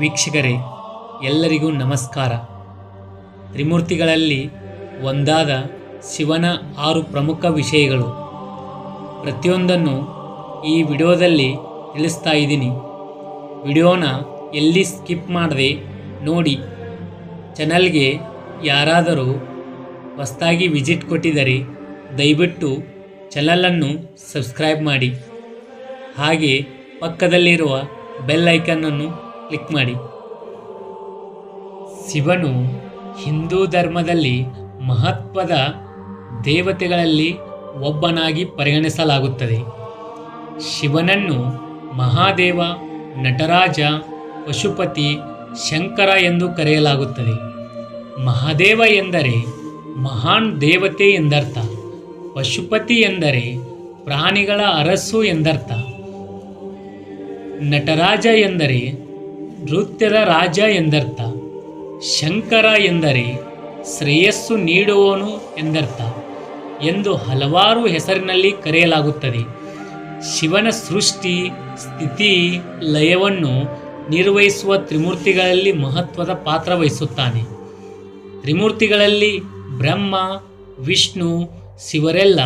ವೀಕ್ಷಕರೇ, ಎಲ್ಲರಿಗೂ ನಮಸ್ಕಾರ. ತ್ರಿಮೂರ್ತಿಗಳಲ್ಲಿ ಒಂದಾದ ಶಿವನ ಆರು ಪ್ರಮುಖ ವಿಷಯಗಳು. ಪ್ರತಿಯೊಂದನ್ನು ಈ ವಿಡಿಯೋದಲ್ಲಿ ತಿಳಿಸ್ತಾ ಇದ್ದೀನಿ. ವಿಡಿಯೋನ ಎಲ್ಲಿ ಸ್ಕಿಪ್ ಮಾಡದೆ ನೋಡಿ. ಚಾನಲ್ಗೆ ಯಾರಾದರೂ ಹೊಸದಾಗಿ ವಿಸಿಟ್ ಕೊಟ್ಟಿದ್ದರೆ ದಯವಿಟ್ಟು ಚಾನಲನ್ನು ಸಬ್ಸ್ಕ್ರೈಬ್ ಮಾಡಿ. ಹಾಗೆ ಪಕ್ಕದಲ್ಲಿರುವ ಬೆಲ್ ಐಕನ್ನನ್ನು ಕ್ಲಿಕ್ ಮಾಡಿ. ಶಿವನು ಹಿಂದೂ ಧರ್ಮದಲ್ಲಿ ಮಹತ್ವದ ದೇವತೆಗಳಲ್ಲಿ ಒಬ್ಬನಾಗಿ ಪರಿಗಣಿಸಲಾಗುತ್ತದೆ. ಶಿವನನ್ನು ಮಹಾದೇವ, ನಟರಾಜ, ಪಶುಪತಿ, ಶಂಕರ ಎಂದು ಕರೆಯಲಾಗುತ್ತದೆ. ಮಹಾದೇವ ಎಂದರೆ ಮಹಾನ್ ದೇವತೆ ಎಂದರ್ಥ. ಪಶುಪತಿ ಎಂದರೆ ಪ್ರಾಣಿಗಳ ಅರಸು ಎಂದರ್ಥ. ನಟರಾಜ ಎಂದರೆ ನೃತ್ಯದ ರಾಜ ಎಂದರ್ಥ. ಶಂಕರ ಎಂದರೆ ಶ್ರೇಯಸ್ಸು ನೀಡುವವನು ಎಂದರ್ಥ ಎಂದು ಹಲವಾರು ಹೆಸರಿನಲ್ಲಿ ಕರೆಯಲಾಗುತ್ತದೆ. ಶಿವನ ಸೃಷ್ಟಿ, ಸ್ಥಿತಿ, ಲಯವನ್ನು ನಿರ್ವಹಿಸುವ ತ್ರಿಮೂರ್ತಿಗಳಲ್ಲಿ ಮಹತ್ವದ ಪಾತ್ರ ವಹಿಸುತ್ತಾನೆ. ತ್ರಿಮೂರ್ತಿಗಳಲ್ಲಿ ಬ್ರಹ್ಮ, ವಿಷ್ಣು, ಶಿವರೆಲ್ಲ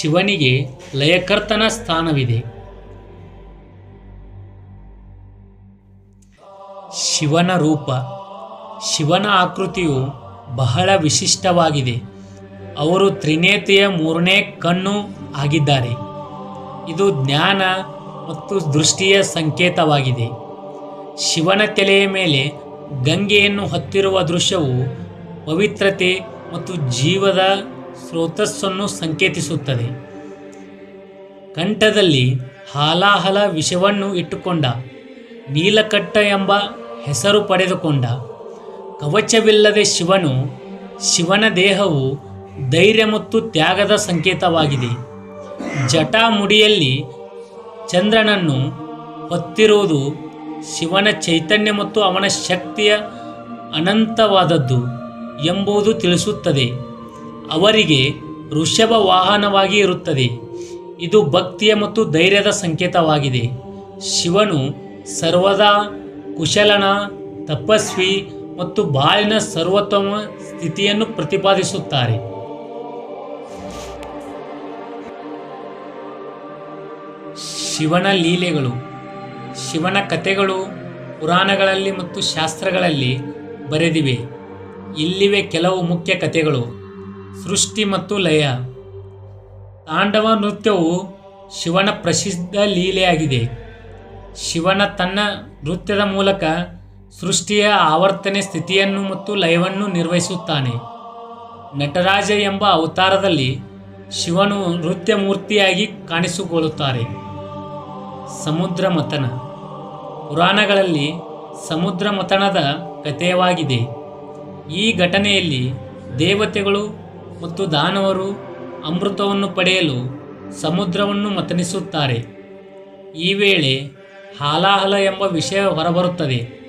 ಶಿವನಿಗೆ ಲಯಕರ್ತನ ಸ್ಥಾನವಿದೆ. ಶಿವನ ರೂಪ. ಶಿವನ ಆಕೃತಿಯು ಬಹಳ ವಿಶಿಷ್ಟವಾಗಿದೆ. ಅವರು ತ್ರಿನೇತೆಯ ಮೂರನೇ ಕಣ್ಣು ಆಗಿದ್ದಾರೆ. ಇದು ಜ್ಞಾನ ಮತ್ತು ದೃಷ್ಟಿಯ ಸಂಕೇತವಾಗಿದೆ. ಶಿವನ ತಲೆಯ ಮೇಲೆ ಗಂಗೆಯನ್ನು ಹತ್ತಿರುವ ದೃಶ್ಯವು ಪವಿತ್ರತೆ ಮತ್ತು ಜೀವದ ಸ್ರೋತಸ್ಸನ್ನು ಸಂಕೇತಿಸುತ್ತದೆ. ಕಂಠದಲ್ಲಿ ಹಾಲಾಹಲ ವಿಷವನ್ನು ಇಟ್ಟುಕೊಂಡ ನೀಲಕಟ್ಟ ಎಂಬ ಹೆಸರು ಪಡೆದುಕೊಂಡ. ಕವಚವಿಲ್ಲದೆ ಶಿವನು, ಶಿವನ ದೇಹವು ಧೈರ್ಯ ಮತ್ತು ತ್ಯಾಗದ ಸಂಕೇತವಾಗಿದೆ. ಜಟಾಮುಡಿಯಲ್ಲಿ ಚಂದ್ರನನ್ನು ಹೊತ್ತಿರುವುದು ಶಿವನ ಚೈತನ್ಯ ಮತ್ತು ಅವನ ಶಕ್ತಿಯ ಅನಂತವಾದದ್ದು ಎಂಬುದು ತಿಳಿಸುತ್ತದೆ. ಅವರಿಗೆ ಋಷಭ ವಾಹನವಾಗಿ ಇರುತ್ತದೆ. ಇದು ಭಕ್ತಿಯ ಮತ್ತು ಧೈರ್ಯದ ಸಂಕೇತವಾಗಿದೆ. ಶಿವನು ಸರ್ವದಾ ಕುಶಲನ, ತಪಸ್ವಿ ಮತ್ತು ಬಾಳಿನ ಸರ್ವೋತ್ತಮ ಸ್ಥಿತಿಯನ್ನು ಪ್ರತಿಪಾದಿಸುತ್ತಾರೆ. ಶಿವನ ಲೀಲೆಗಳು, ಶಿವನ ಕಥೆಗಳು ಪುರಾಣಗಳಲ್ಲಿ ಮತ್ತು ಶಾಸ್ತ್ರಗಳಲ್ಲಿ ಬರೆದಿವೆ. ಇಲ್ಲಿವೆ ಕೆಲವು ಮುಖ್ಯ ಕಥೆಗಳು. ಸೃಷ್ಟಿ ಮತ್ತು ಲಯ. ತಾಂಡವ ನೃತ್ಯವು ಶಿವನ ಪ್ರಸಿದ್ಧ ಲೀಲೆಯಾಗಿದೆ. ಶಿವನ ತನ್ನ ನೃತ್ಯದ ಮೂಲಕ ಸೃಷ್ಟಿಯ ಆವರ್ತನೆ ಸ್ಥಿತಿಯನ್ನು ಮತ್ತು ಲಯವನ್ನು ನಿರ್ವಹಿಸುತ್ತಾನೆ. ನಟರಾಜ ಎಂಬ ಅವತಾರದಲ್ಲಿ ಶಿವನು ನೃತ್ಯ ಮೂರ್ತಿಯಾಗಿ ಕಾಣಿಸಿಕೊಳ್ಳುತ್ತಾರೆ. ಸಮುದ್ರ ಮಥನ ಪುರಾಣಗಳಲ್ಲಿ ಸಮುದ್ರ ಮಥನದ ಕಥೆಯವಾಗಿದೆ. ಈ ಘಟನೆಯಲ್ಲಿ ದೇವತೆಗಳು ಮತ್ತು ದಾನವರು ಅಮೃತವನ್ನು ಪಡೆಯಲು ಸಮುದ್ರವನ್ನು ಮತನಿಸುತ್ತಾರೆ. ಈ ವೇಳೆ ಹಾಲಾಹಲ ಎಂಬ ವಿಷಯ ಹೊರಬರುತ್ತದೆ.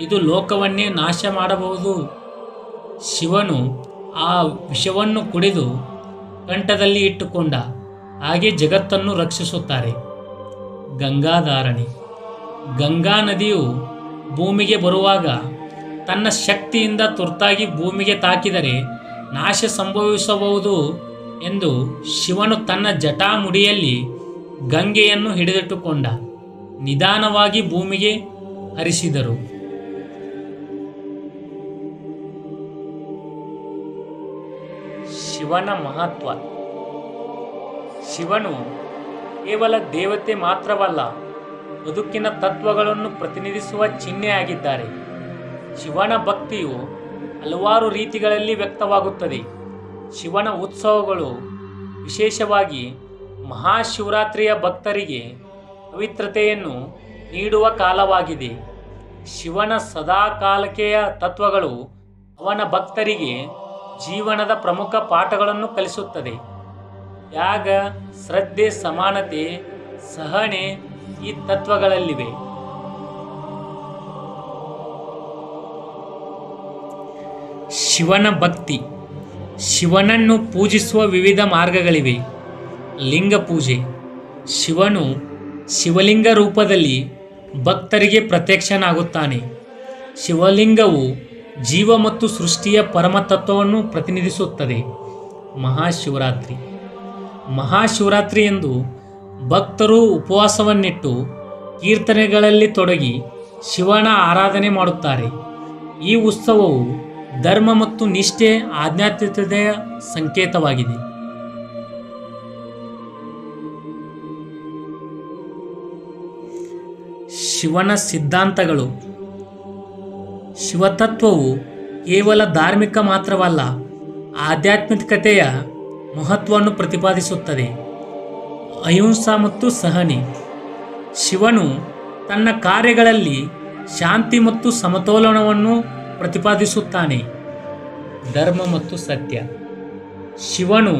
ಇದು ಲೋಕವನ್ನೇ ನಾಶ ಮಾಡಬಹುದು. ಶಿವನು ಆ ವಿಷವನ್ನು ಕುಡಿದು ಕಂಠದಲ್ಲಿ ಇಟ್ಟುಕೊಂಡ. ಹಾಗೆ ಜಗತ್ತನ್ನು ರಕ್ಷಿಸುತ್ತಾರೆ. ಗಂಗಾಧಾರಣೆ. ಗಂಗಾ ನದಿಯು ಭೂಮಿಗೆ ಬರುವಾಗ ತನ್ನ ಶಕ್ತಿಯಿಂದ ತುರ್ತಾಗಿ ಭೂಮಿಗೆ ತಾಕಿದರೆ ನಾಶ ಸಂಭವಿಸಬಹುದು ಎಂದು ಶಿವನು ತನ್ನ ಜಟಾಮುಡಿಯಲ್ಲಿ ಗಂಗೆಯನ್ನು ಹಿಡಿದಿಟ್ಟುಕೊಂಡ. ನಿಧಾನವಾಗಿ ಭೂಮಿಗೆ ಹರಿಸಿದರು. ಶಿವನ ಮಹತ್ವ. ಶಿವನು ಕೇವಲ ದೇವತೆ ಮಾತ್ರವಲ್ಲ, ಬದುಕಿನ ತತ್ವಗಳನ್ನು ಪ್ರತಿನಿಧಿಸುವ ಚಿಹ್ನೆಯಾಗಿದ್ದಾರೆ ಶಿವನ ಭಕ್ತಿಯು ಹಲವಾರು ರೀತಿಗಳಲ್ಲಿ ವ್ಯಕ್ತವಾಗುತ್ತದೆ. ಶಿವನ ಉತ್ಸವಗಳು ವಿಶೇಷವಾಗಿ ಮಹಾಶಿವರಾತ್ರಿಯ ಭಕ್ತರಿಗೆ ಪವಿತ್ರತೆಯನ್ನು ನೀಡುವ ಕಾಲವಾಗಿದೆ. ಶಿವನ ಸದಾಕಾಲಕೆಯ ತತ್ವಗಳು ಅವನ ಭಕ್ತರಿಗೆ ಜೀವನದ ಪ್ರಮುಖ ಪಾಠಗಳನ್ನು ಕಲಿಸುತ್ತದೆ. ಯಾಗ, ಶ್ರದ್ಧೆ, ಸಮಾನತೆ, ಸಹನೆ ಈ ತತ್ವಗಳಲ್ಲಿವೆ. ಶಿವನ ಭಕ್ತಿ, ಶಿವನನ್ನು ಪೂಜಿಸುವ ವಿವಿಧ ಮಾರ್ಗಗಳಿವೆ. ಲಿಂಗ ಪೂಜೆ, ಶಿವನು ಶಿವಲಿಂಗ ರೂಪದಲ್ಲಿ ಭಕ್ತರಿಗೆ ಪ್ರತ್ಯಕ್ಷನಾಗುತ್ತಾನೆ. ಶಿವಲಿಂಗವು ಜೀವ ಮತ್ತು ಸೃಷ್ಟಿಯ ಪರಮತತ್ವವನ್ನು ಪ್ರತಿನಿಧಿಸುತ್ತದೆ. ಮಹಾಶಿವರಾತ್ರಿ. ಮಹಾಶಿವರಾತ್ರಿ ಎಂದು ಭಕ್ತರು ಉಪವಾಸವನ್ನಿಟ್ಟು ಕೀರ್ತನೆಗಳಲ್ಲಿ ತೊಡಗಿ ಶಿವನ ಆರಾಧನೆ ಮಾಡುತ್ತಾರೆ. ಈ ಉತ್ಸವವು ಧರ್ಮ ಮತ್ತು ನಿಷ್ಠೆ, ಆಧ್ಯಾತ್ಮಿಕತೆಯ ಸಂಕೇತವಾಗಿದೆ. ಶಿವನ ಸಿದ್ಧಾಂತಗಳು. ಶಿವತತ್ವವು ಕೇವಲ ಧಾರ್ಮಿಕ ಮಾತ್ರವಲ್ಲ, ಆಧ್ಯಾತ್ಮಿಕತೆಯ ಮಹತ್ವವನ್ನು ಪ್ರತಿಪಾದಿಸುತ್ತದೆ. ಅಹಿಂಸಾ ಮತ್ತು ಸಹನೆ. ಶಿವನು ತನ್ನ ಕಾರ್ಯಗಳಲ್ಲಿ ಶಾಂತಿ ಮತ್ತು ಸಮತೋಲನವನ್ನು ಪ್ರತಿಪಾದಿಸುತ್ತಾನೆ. ಧರ್ಮ ಮತ್ತು ಸತ್ಯ. ಶಿವನು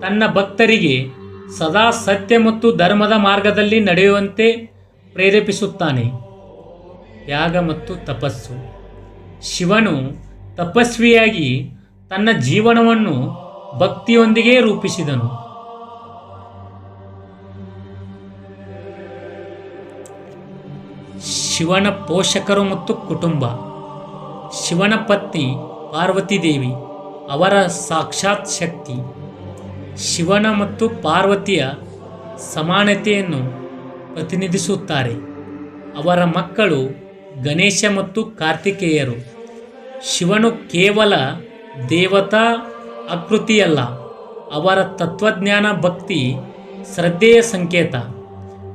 ತನ್ನ ಭಕ್ತರಿಗೆ ಸದಾ ಸತ್ಯ ಮತ್ತು ಧರ್ಮದ ಮಾರ್ಗದಲ್ಲಿ ನಡೆಯುವಂತೆ ಪ್ರೇರೇಪಿಸುತ್ತಾನೆ. ತ್ಯಾಗ ಮತ್ತು ತಪಸ್ಸು. ಶಿವನು ತಪಸ್ವಿಯಾಗಿ ತನ್ನ ಜೀವನವನ್ನು ಭಕ್ತಿಯೊಂದಿಗೆ ರೂಪಿಸಿದನು. ಶಿವನ ಪೋಷಕರು ಮತ್ತು ಕುಟುಂಬ. ಶಿವನ ಪತ್ನಿ ಪಾರ್ವತಿ ದೇವಿ ಅವರ ಸಾಕ್ಷಾತ್ ಶಕ್ತಿ. ಶಿವನ ಮತ್ತು ಪಾರ್ವತಿಯ ಸಮಾನತೆಯನ್ನು ಪ್ರತಿನಿಧಿಸುತ್ತಾರೆ. ಅವರ ಮಕ್ಕಳು ಗಣೇಶ ಮತ್ತು ಕಾರ್ತಿಕೇಯರು. ಶಿವನು ಕೇವಲ ದೇವತಾ ಆಕೃತಿಯಲ್ಲ, ಅವರ ತತ್ವಜ್ಞಾನ ಭಕ್ತಿ ಶ್ರದ್ಧೆಯ ಸಂಕೇತ.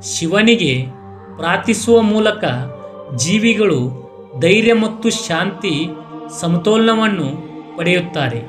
ಶಿವನಿಗೆ ಪ್ರಾರ್ಥಿಸುವ ಮೂಲಕ ಜೀವಿಗಳು ಧೈರ್ಯ ಮತ್ತು ಶಾಂತಿ ಸಮತೋಲನವನ್ನು ಪಡೆಯುತ್ತಾರೆ.